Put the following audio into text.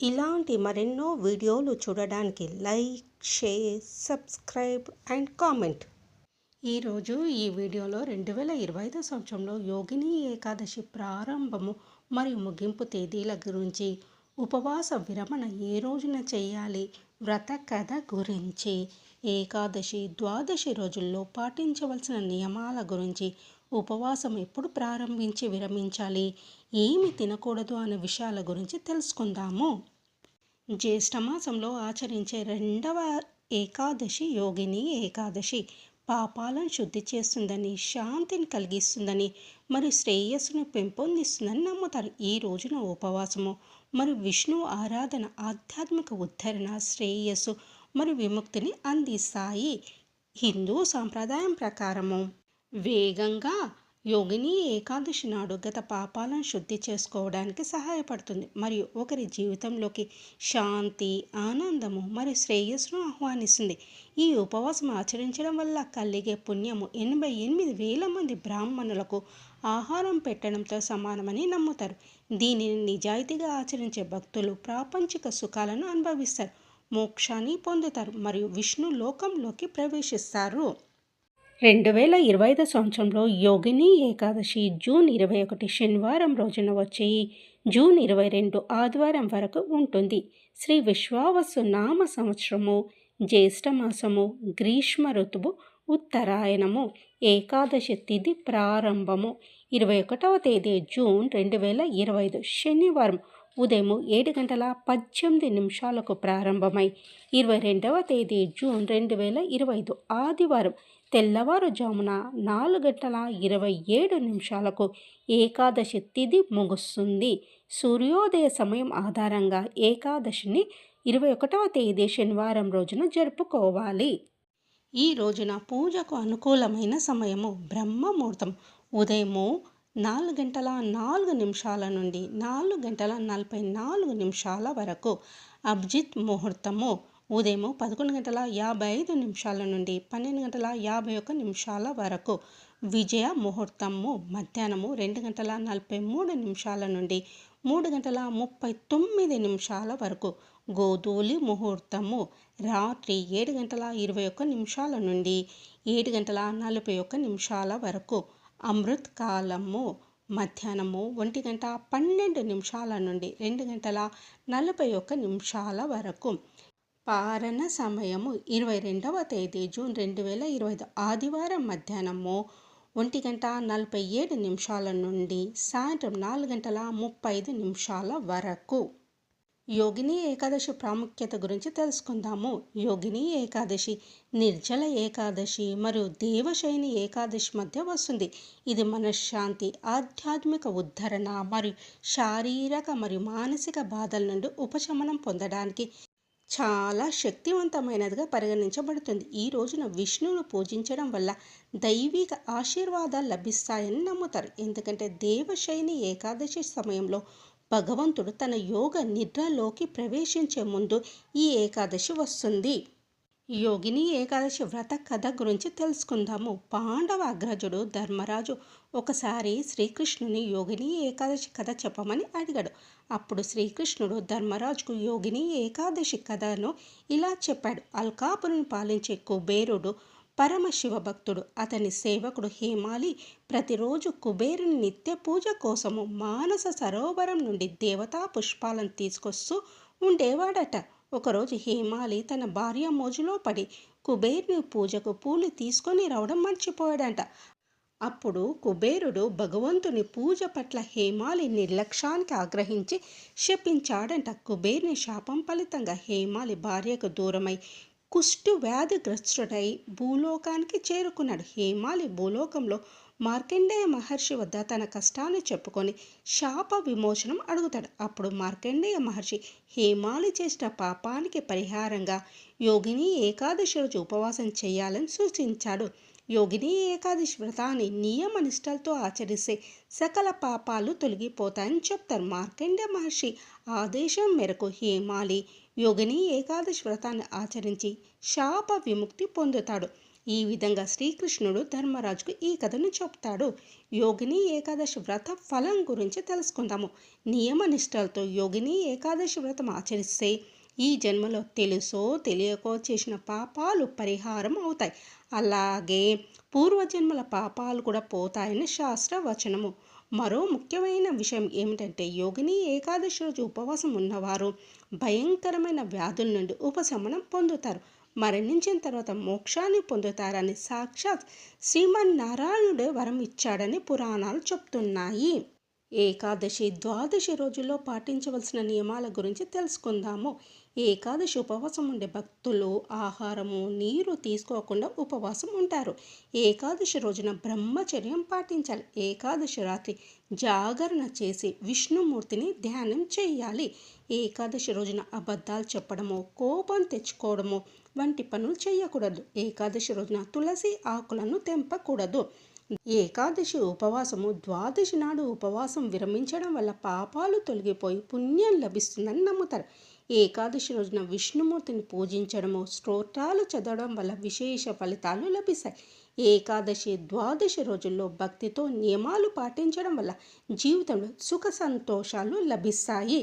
ఇలాంటి మరెన్నో వీడియోలు చూడడానికి like share subscribe and comment. ఈరోజు ఈ వీడియోలో రెండు వేల ఇరవై ఐదు సంవత్సరంలో యోగిని ఏకాదశి ప్రారంభము మరియు ముగింపు తేదీల గురించి ఉపవాస విరమణ ఏ రోజున చేయాలి వ్రత కథ గురించి ఏకాదశి ద్వాదశి రోజుల్లో పాటించవలసిన నియమాల గురించి ఉపవాసం ఎప్పుడు ప్రారంభించి విరమించాలి? ఏమి తినకూడదు అనే విషయాల గురించి తెలుసుకుందాము. జ్యేష్ఠమాసంలో ఆచరించే రెండవ ఏకాదశి యోగిని ఏకాదశి పాపాలను శుద్ధి చేస్తుందని శాంతిని కలిగిస్తుందని మరియు శ్రేయస్సును పెంపొందిస్తుందని నమ్ముతారు. ఈ రోజున ఉపవాసము మరియు విష్ణు ఆరాధన ఆధ్యాత్మిక ఉద్ధరణ శ్రేయస్సు మరియు విముక్తిని అందిస్తాయి. హిందూ సాంప్రదాయం ప్రకారము వేగంగా యోగిని ఏకాదశి నాడు గత పాపాలను శుద్ధి చేసుకోవడానికి సహాయపడుతుంది. మరియు ఒకరి జీవితంలోకి శాంతి ఆనందము మరియు శ్రేయస్సును ఆహ్వానిస్తుంది. ఈ ఉపవాసం ఆచరించడం వల్ల కలిగే పుణ్యము ఎనభై ఎనిమిది వేల మంది బ్రాహ్మణులకు ఆహారం పెట్టడంతో సమానమని నమ్ముతారు. దీనిని నిజాయితీగా ఆచరించే భక్తులు ప్రాపంచిక సుఖాలను అనుభవిస్తారు మోక్షాన్ని పొందుతారు మరియు విష్ణు లోకంలోకి ప్రవేశిస్తారు. రెండు వేల ఇరవై ఐదు సంవత్సరంలో యోగిని ఏకాదశి జూన్ ఇరవై ఒకటి శనివారం రోజున వచ్చి జూన్ ఇరవై రెండు ఆదివారం వరకు ఉంటుంది. శ్రీ విశ్వావసు నామ సంవత్సరము జ్యేష్ఠమాసము గ్రీష్మ ఋతువు ఉత్తరాయణము ఏకాదశి తిథి ప్రారంభము. ఇరవై ఒకటవ తేదీ జూన్ రెండు వేల ఇరవై ఐదు శనివారం ఉదయం ఏడు గంటల పద్దెనిమిది నిమిషాలకు ప్రారంభమై ఇరవై రెండవ తేదీ జూన్ రెండు వేల ఇరవై ఐదు ఆదివారం తెల్లవారుజామున నాలుగు గంటల ఇరవై ఏడు నిమిషాలకు ఏకాదశి తిథి ముగుస్తుంది. సూర్యోదయ సమయం ఆధారంగా ఏకాదశిని ఇరవై ఒకటవ తేదీ శనివారం రోజున జరుపుకోవాలి. ఈ రోజున పూజకు అనుకూలమైన సమయము బ్రహ్మముహూర్తం. ఉదయము నాలుగు గంటల నాలుగు నిమిషాల నుండి నాలుగు గంటల నలభై నాలుగు నిమిషాల వరకు అబ్జిత్ ముహూర్తము. ఉదయం పదకొండు గంటల యాభై ఐదు నిమిషాల నుండి పన్నెండు గంటల యాభై ఒక్క నిమిషాల వరకు విజయ ముహూర్తము మధ్యాహ్నము రెండు గంటల నలభై మూడు నిమిషాల నుండి మూడు గంటల ముప్పై తొమ్మిది నిమిషాల వరకు గోధూలి ముహూర్తము రాత్రి ఏడు గంటల ఇరవై ఒక్క నిమిషాల నుండి ఏడు గంటల నలభై ఒక్క నిమిషాల వరకు అమృత్ కాలము మధ్యాహ్నము ఒంటి గంట పన్నెండు నిమిషాల నుండి రెండు గంటల నలభై ఒక్క నిమిషాల వరకు పారణ సమయము ఇరవై రెండవ తేదీ జూన్ రెండు వేల ఇరవై ఐదు ఆదివారం మధ్యాహ్నము ఒంటి గంట నలభై ఏడు నిమిషాల నుండి సాయంత్రం నాలుగు గంటల ముప్పై ఐదు నిమిషాల వరకు. యోగిని ఏకాదశి ప్రాముఖ్యత గురించి తెలుసుకుందాము. యోగిని ఏకాదశి నిర్జల ఏకాదశి మరియు దేవశైని ఏకాదశి మధ్య వస్తుంది. ఇది మనశ్శాంతి ఆధ్యాత్మిక ఉద్ధరణ మరియు శారీరక మరియు మానసిక బాధల నుండి ఉపశమనం పొందడానికి చాలా శక్తివంతమైనదిగా పరిగణించబడుతుంది. ఈ రోజున విష్ణువును పూజించడం వల్ల దైవిక ఆశీర్వాదాలు లభిస్తాయని నమ్ముతారు. ఎందుకంటే దేవశైని ఏకాదశి సమయంలో భగవంతుడు తన యోగ నిద్రలోకి ప్రవేశించే ముందు ఈ ఏకాదశి వస్తుంది. యోగిని ఏకాదశి వ్రత కథ గురించి తెలుసుకుందాము. పాండవ అగ్రజుడు ధర్మరాజు ఒకసారి శ్రీకృష్ణుని యోగిని ఏకాదశి కథ చెప్పమని అడిగాడు. అప్పుడు శ్రీకృష్ణుడు ధర్మరాజుకు యోగిని ఏకాదశి కథను ఇలా చెప్పాడు. అల్కాపురిని పాలించే కుబేరుడు పరమశివ భక్తుడు అతని సేవకుడు హేమాలి ప్రతిరోజు కుబేరుని నిత్య పూజ కోసము మానస సరోవరం నుండి దేవతా పుష్పాలను తీసుకొస్తూ ఉండేవాడట. ఒకరోజు హేమాలి తన భార్య మోజులో పడి కుబేరుని పూజకు పూలు తీసుకొని రావడం మర్చిపోయాడంట. అప్పుడు కుబేరుడు భగవంతుని పూజ పట్ల హేమాలి నిర్లక్ష్యానికి ఆగ్రహించి శపించాడంట. కుబేరుని శాపం ఫలితంగా హేమాలి భార్యకు దూరమై కుష్టు వ్యాధిగ్రస్తుడై భూలోకానికి చేరుకున్నాడు. హేమాలి భూలోకంలో మార్కండేయ మహర్షి వద్ద తన కష్టాన్ని చెప్పుకొని శాప విమోచనం అడుగుతాడు. అప్పుడు మార్కండేయ మహర్షి హేమాలి చేసిన పాపానికి పరిహారంగా యోగిని ఏకాదశి రోజు ఉపవాసం చేయాలని సూచించాడు. యోగిని ఏకాదశి వ్రతాన్ని నియమ నిష్టలతో ఆచరిస్తే సకల పాపాలు తొలగిపోతాయని చెప్తారు. మార్కండే మహర్షి ఆదేశం మేరకు హేమాలి యోగిని ఏకాదశి వ్రతాన్ని ఆచరించి శాప విముక్తి పొందుతాడు. ఈ విధంగా శ్రీకృష్ణుడు ధర్మరాజుకు ఈ కథను చెప్తాడు. యోగిని ఏకాదశి వ్రత ఫలం గురించి తెలుసుకుందాము. నియమ నిష్టలతో యోగిని ఏకాదశి వ్రతం ఆచరిస్తే ఈ జన్మలో తెలుసో తెలియకో చేసిన పాపాలు పరిహారం అవుతాయి. అలాగే పూర్వజన్మల పాపాలు కూడా పోతాయని శాస్త్ర వచనము మరో ముఖ్యమైన విషయం ఏమిటంటే యోగిని ఏకాదశి రోజు ఉపవాసం ఉన్నవారు భయంకరమైన వ్యాధుల నుండి ఉపశమనం పొందుతారు. మరణించిన తర్వాత మోక్షాన్ని పొందుతారని సాక్షాత్ శ్రీమన్నారాయణుడే వరం ఇచ్చాడని పురాణాలు చెప్తున్నాయి. ఏకాదశి ద్వాదశి రోజుల్లో పాటించవలసిన నియమాల గురించి తెలుసుకుందాము. ఏకాదశి ఉపవాసం ఉండే భక్తులు ఆహారము నీరు తీసుకోకుండా ఉపవాసం ఉంటారు. ఏకాదశి రోజున బ్రహ్మచర్యం పాటించాలి. ఏకాదశి రాత్రి జాగరణ చేసి విష్ణుమూర్తిని ధ్యానం చేయాలి. ఏకాదశి రోజున అబద్ధాలు చెప్పడము కోపం తెచ్చుకోవడము వంటి పనులు చేయకూడదు ఏకాదశి రోజున తులసి ఆకులను తెంపకూడదు. ఏకాదశి ఉపవాసము ద్వాదశి నాడు ఉపవాసం విరమించడం వల్ల పాపాలు తొలగిపోయి పుణ్యం లభిస్తుందని నమ్ముతారు. ఏకాదశి రోజున విష్ణుమూర్తిని పూజించడము స్తోత్రాలు చదవడం వల్ల విశేష ఫలితాలు లభిస్తాయి. ఏకాదశి ద్వాదశి రోజుల్లో భక్తితో నియమాలు పాటించడం వల్ల జీవితంలో సుఖ సంతోషాలు లభిస్తాయి.